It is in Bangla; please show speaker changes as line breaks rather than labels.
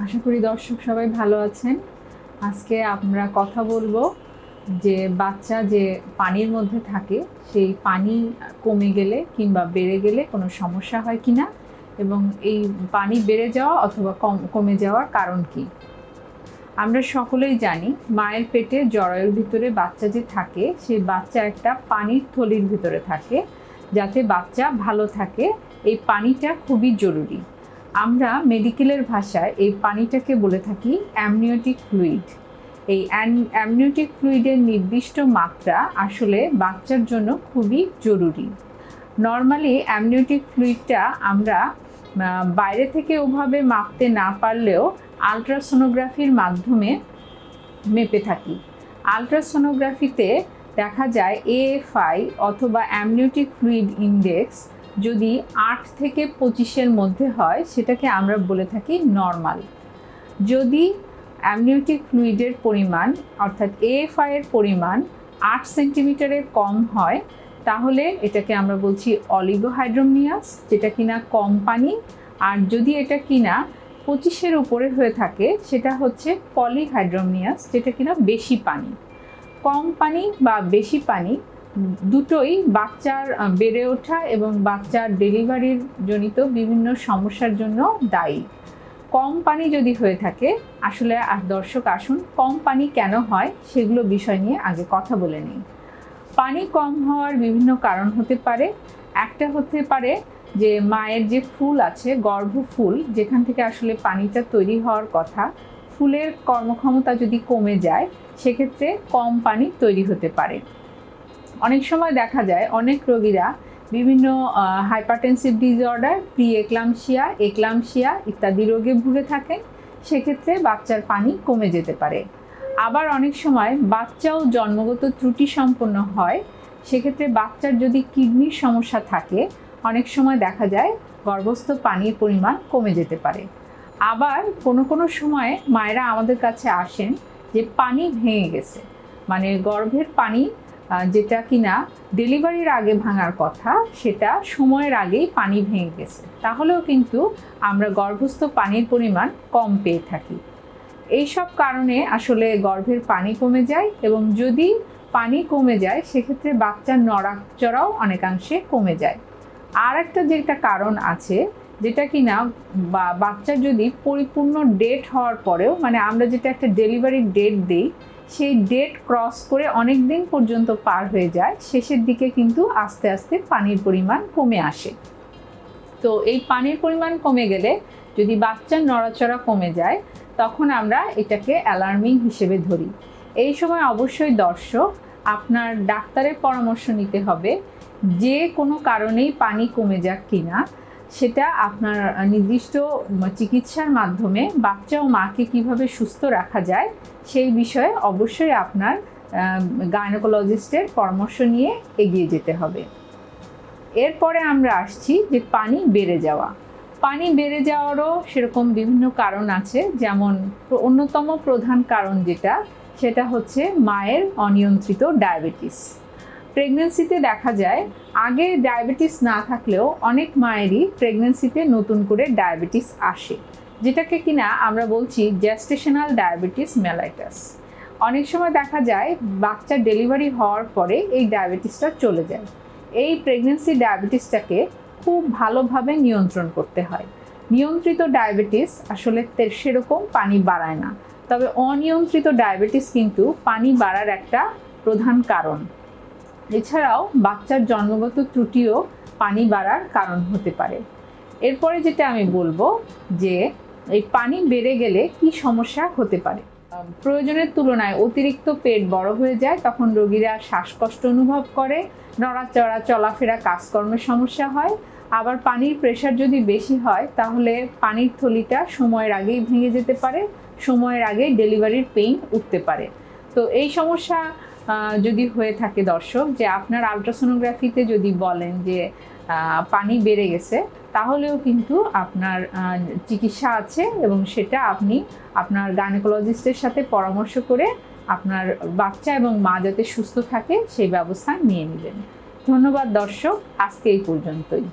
আশা করি দর্শক সবাই ভালো আছেন। আজকে আমরা কথা বলব যে বাচ্চা যে পানির মধ্যে থাকে, সেই পানি কমে গেলে কিংবা বেড়ে গেলে কোনো সমস্যা হয় কি না? এবং এই পানি বেড়ে যাওয়া অথবা কম, কমে যাওয়ার কারণ কি? আমরা সকলেই জানি মায়ের পেটে জরায়ুর ভিতরে বাচ্চা যে থাকে, সেই বাচ্চা একটা পানির থলির ভিতরে থাকে, যাতে বাচ্চা ভালো থাকে। এই পানিটা খুবই জরুরি। আমরা মেডিকেলের ভাষায় এই পানিটাকে বলে থাকি অ্যামনিওটিক ফ্লুইড এই অ্যামনিওটিক ফ্লুইডের নির্দিষ্ট মাত্রা আসলে বাচ্চার জন্য খুবই জরুরি। নর্মালি অ্যামনিওটিক ফ্লুইডটা আমরা বাইরে থেকে ওভাবে মাপতে না পারলেও আলট্রাসোনোগ্রাফির মাধ্যমে মেপে থাকি। আলট্রাসোনোগ্রাফিতে দেখা যায় এএফআই অথবা অ্যামনিওটিক ফ্লুইড ইন্ডেক্স যদি আট থেকে পঁচিশের মধ্যে হয়, সেটাকে আমরা বলে থাকি নর্মাল যদি অ্যামনিওটিক ফ্লুইডের পরিমাণ, অর্থাৎ এএফআই এর পরিমাণ আট সেন্টিমিটারের কম হয়, তাহলে এটাকে আমরা বলছি অলিগোহাইড্রোমিয়াস যেটা কিনা কম পানি। আর যদি এটা কিনা পঁচিশের উপরে হয়ে থাকে, সেটা হচ্ছে পলিহাইড্রোমিয়াস যেটা কিনা বেশি পানি। কম পানি বা বেশি পানি দুটোই বাচ্চার বেড়ে ওঠা এবং বাচ্চার ডেলিভারির জনিত বিভিন্ন সমস্যার জন্য দায়ী। কম পানি যদি হয়ে থাকে, আসলে আর দর্শক আসুন, কম পানি কেন হয় সেগুলো বিষয় নিয়ে আগে কথা বলে নিই। পানি কম হওয়ার বিভিন্ন কারণ হতে পারে। একটা হতে পারে যে, মায়ের যে ফুল আছে, গর্ভফুল, যেখান থেকে আসলে পানিটা তৈরি হওয়ার কথা, ফুলের কর্মক্ষমতা যদি কমে যায়, সেক্ষেত্রে কম পানি তৈরি হতে পারে। অনেক সময় দেখা যায় অনেক রোগীরা বিভিন্ন hypertensive disorder pre eclampsia eclampsia ইত্যাদি রোগে ভুগে থাকেন। সেক্ষেত্রে বাচ্চার পানি কমে যেতে পারে। আবার অনেক সময় বাচ্চাও জন্মগত ত্রুটি সম্পন্ন হয়। সেক্ষেত্রে বাচ্চার যদি কিডনির সমস্যা থাকে, অনেক সময় দেখা যায় গর্ভস্থ পানির পরিমাণ কমে যেতে পারে। আবার কোনো কোনো সময়ে মায়েরা আমাদের কাছে আসেন যে পানি ভেঙে গেছে। মানে গর্ভের পানি যেটা কিনা ডেলিভারির আগে ভাঙার কথা, সেটা সময়ের আগেই পানি ভেঙে গেছে। তাহলেও কিন্তু আমরা গর্ভস্থ পানির পরিমাণ কম পেয়ে থাকি। এইসব কারণে আসলে গর্ভের পানি কমে যায় এবং যদি পানি কমে যায়, সেক্ষেত্রে বাচ্চার নড়াচড়াও অনেকাংশে কমে যায়। আর একটা যেটা কারণ আছে, যেটা কিনা বা বাচ্চা যদি পরিপূর্ণ ডেট হওয়ার পরেও মানে আমরা যেটা একটা ডেলিভারির ডেট দিই সেই ডেট ক্রস করে অনেক দিন পর্যন্ত পার হয়ে যায়, শেষের দিকে কিন্তু আস্তে আস্তে পানির পরিমাণ কমে আসে। তো এই পানির পরিমাণ কমে গেলে যদি বাচ্চার নড়াচড়া কমে যায়, তখন আমরা এটাকে অ্যালার্মিং হিসেবে ধরি। এই সময় অবশ্যই দর্শক, আপনার ডাক্তারের পরামর্শ নিতে হবে যে কোনো কারণেই পানি কমে যাক কিনা। সেটা আপনার নির্দিষ্ট চিকিৎসার মাধ্যমে বাচ্চা ও মাকে কীভাবে সুস্থ রাখা যায় সেই বিষয়ে অবশ্যই আপনার গাইনোকোলজিস্টের পরামর্শ নিয়ে এগিয়ে যেতে হবে। এরপরে আমরা আসছি যে পানি বেড়ে যাওয়া। পানি বেড়ে যাওয়ারও সেরকম বিভিন্ন কারণ আছে, যেমন অন্যতম প্রধান কারণ যেটা, সেটা হচ্ছে মায়ের অনিয়ন্ত্রিত ডায়াবেটিস। প্রেগনেন্সিতে দেখা যায়, আগে ডায়াবেটিস না থাকলেও অনেক মায়েরই প্রেগনেন্সিতে নতুন করে ডায়াবেটিস আসে, যেটাকে কিনা আমরা বলছি জ্যাস্টেশনাল ডায়াবেটিস মেলাইটাস অনেক সময় দেখা যায় বাচ্চার ডেলিভারি হওয়ার পরে এই ডায়াবেটিসটা চলে যায়। এই প্রেগনেন্সি ডায়াবেটিসটাকে খুব ভালোভাবে নিয়ন্ত্রণ করতে হয়। নিয়ন্ত্রিত ডায়াবেটিস আসলে সেরকম পানি বাড়ায় না। তবে অনিয়ন্ত্রিত ডায়াবেটিস কিন্তু পানি বাড়ার একটা প্রধান কারণ। এছাড়াও বাচ্চার জন্মগত ত্রুটিও পানি বাড়ার কারণ হতে পারে। এরপরে যেটা আমি বলব যে, এই পানি বেড়ে গেলে কি সমস্যা হতে পারে? প্রয়োজনের তুলনায় অতিরিক্ত পেট বড় হয়ে যায়, তখন রোগীরা শ্বাসকষ্ট অনুভব করে, নড়াচড়া, চলাফেরা, কাজকর্মের সমস্যা হয়। আবার পানির প্রেশার যদি বেশি হয়, তাহলে পানির থলিটা সময়ের আগেই ভেঙে যেতে পারে, সময়ের আগেই ডেলিভারির পেইন উঠতে পারে। তো এই সমস্যা যদি হয়ে থাকে দর্শক, যে আপনার আলট্রাসোনোগ্রাফিতে যদি বলেন যে পানি বেড়ে গেছে, তাহলেও কিন্তু আপনার চিকিৎসা আছে এবং সেটা আপনি আপনার গাইনোকোলজিস্টের সাথে পরামর্শ করে আপনার বাচ্চা এবং মা যাতে সুস্থ থাকে, সেই ব্যবস্থা নিয়ে নেবেন। ধন্যবাদ দর্শক, আজকে এই পর্যন্তই।